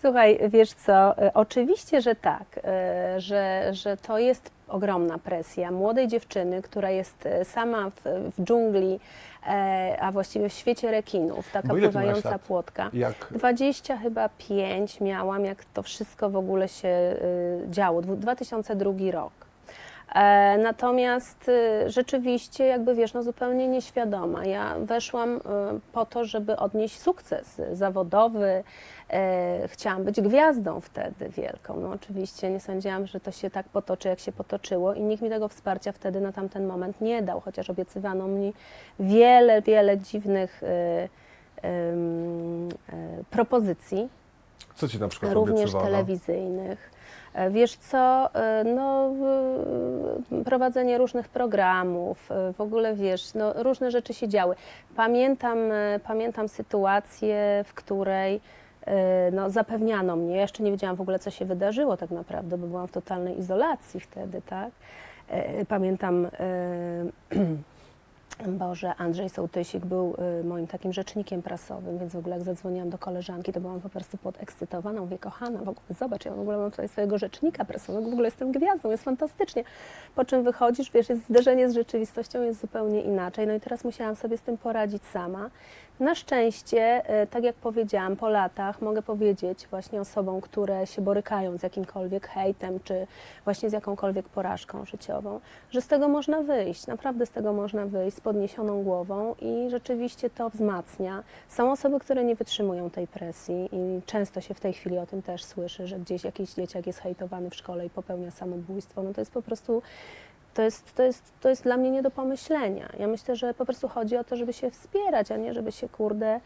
Słuchaj, wiesz co, e, oczywiście, że tak, e, że, że to jest ogromna presja młodej dziewczyny, która jest e, sama w, w dżungli, e, a właściwie w świecie rekinów, taka Bo ile ty miałaś pływająca lat? płotka. Jak 20 chyba 5 miałam, jak to wszystko w ogóle się y, działo, Dwu- 2002 rok. E, natomiast y, rzeczywiście, jakby wiesz, no zupełnie nieświadoma. Ja weszłam y, po to, żeby odnieść sukces zawodowy. E, chciałam być gwiazdą wtedy wielką. No oczywiście nie sądziłam, że to się tak potoczy, jak się potoczyło i nikt mi tego wsparcia wtedy na tamten moment nie dał, chociaż obiecywano mi wiele, wiele dziwnych y, propozycji, co ci na przykład również telewizyjnych. E, Wiesz co, e, no, prowadzenie różnych programów, e, w ogóle wiesz, no, różne rzeczy się działy. Pamiętam, pamiętam sytuację, w której no, zapewniano mnie, ja jeszcze nie wiedziałam w ogóle, co się wydarzyło tak naprawdę, bo byłam w totalnej izolacji wtedy, tak. Pamiętam Boże, Andrzej Sołtysik był y, moim takim rzecznikiem prasowym, więc w ogóle jak zadzwoniłam do koleżanki, to byłam po prostu podekscytowana. Mówię, kochana, w ogóle zobacz, ja w ogóle mam tutaj swojego rzecznika prasowego, w ogóle jestem gwiazdą, jest fantastycznie. Po czym wychodzisz, wiesz, jest zderzenie z rzeczywistością jest zupełnie inaczej. No i teraz musiałam sobie z tym poradzić sama. Na szczęście, y, tak jak powiedziałam, po latach mogę powiedzieć właśnie osobom, które się borykają z jakimkolwiek hejtem, czy właśnie z jakąkolwiek porażką życiową, że z tego można wyjść, naprawdę z tego można wyjść podniesioną głową i rzeczywiście to wzmacnia. Są osoby, które nie wytrzymują tej presji i często się w tej chwili o tym też słyszy, że gdzieś jakiś dzieciak jest hejtowany w szkole i popełnia samobójstwo. No to jest po prostu to jest, to, jest, to jest dla mnie nie do pomyślenia. Ja myślę, że po prostu chodzi o to, żeby się wspierać, a nie żeby się, kurde,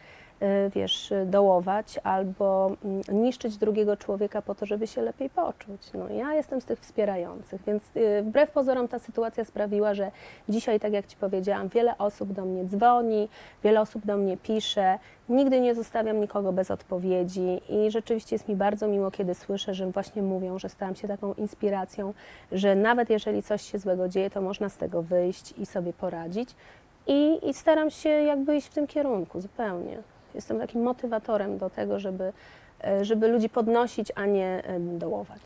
wiesz, y, dołować albo mm, niszczyć drugiego człowieka po to, żeby się lepiej poczuć. No, ja jestem z tych wspierających, więc y, wbrew pozorom ta sytuacja sprawiła, że dzisiaj, tak jak Ci powiedziałam, wiele osób do mnie dzwoni, wiele osób do mnie pisze. Nigdy nie zostawiam nikogo bez odpowiedzi i rzeczywiście jest mi bardzo miło, kiedy słyszę, że właśnie mówią, że stałam się taką inspiracją, że nawet jeżeli coś się złego dzieje, to można z tego wyjść i sobie poradzić. I, i staram się jakby iść w tym kierunku zupełnie. Jestem takim motywatorem do tego, żeby, e, żeby ludzi podnosić, a nie dołować.